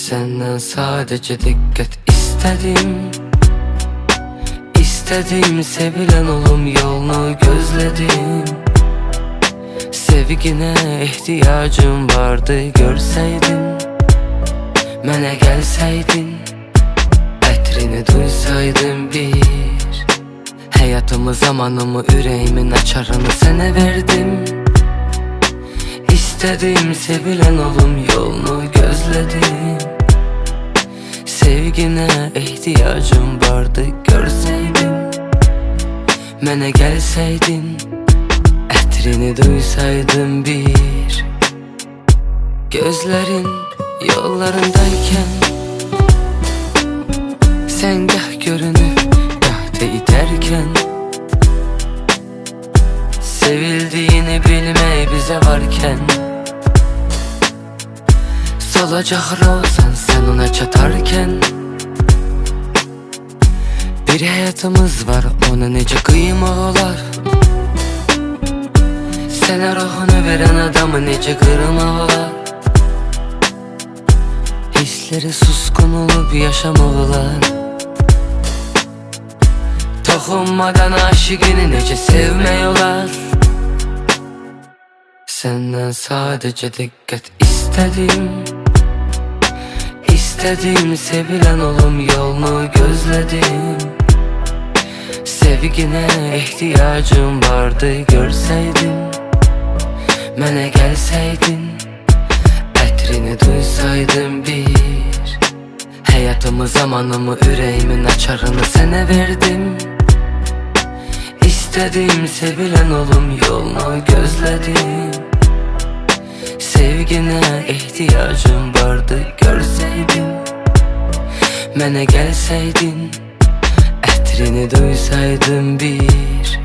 Senden sadece dikkat istedim. İstedim sevilen olum yolunu gözledim. Sevgine ihtiyacım vardı görseydin Mənə gəlsəydin Ətrini duysaydım bir. Həyatımı, zamanımı, ürəyimin açarını sənə verdim. İstədim, sevilən olum yolunu gözlədim Sevginə ehtiyacım vardı görsəydin Mənə gəlsəydin Ətrini duysaydım bir. Gözlerin yollarındayken Sen gah görünüp gah da iterken. Sevildiğini bilmeyi bize varken. Solacak olsan sen ona çatarken Bir hayatımız var ona nece kıyma olar Sənə ruhunu veren adamı necə qırmaq olar Hissləri suskun olub yaşamaq olar Toxunmadan aşıqını necə sevmək olar Səndən sadəcə diqqət istədim İstədim sevilən olum yolunu gözlədim Sevginə ehtiyacım vardı görsəydin Mənə gəlsəydin Ətrini duysaydım bir. Həyatımı, zamanımı, ürəyimin açarını sənə verdim. İstədim, sevilən olum yolunu gözlədim Sevginə ehtiyacım vardı görsəydin Mənə gəlsəydin Ətrini duysaydım bir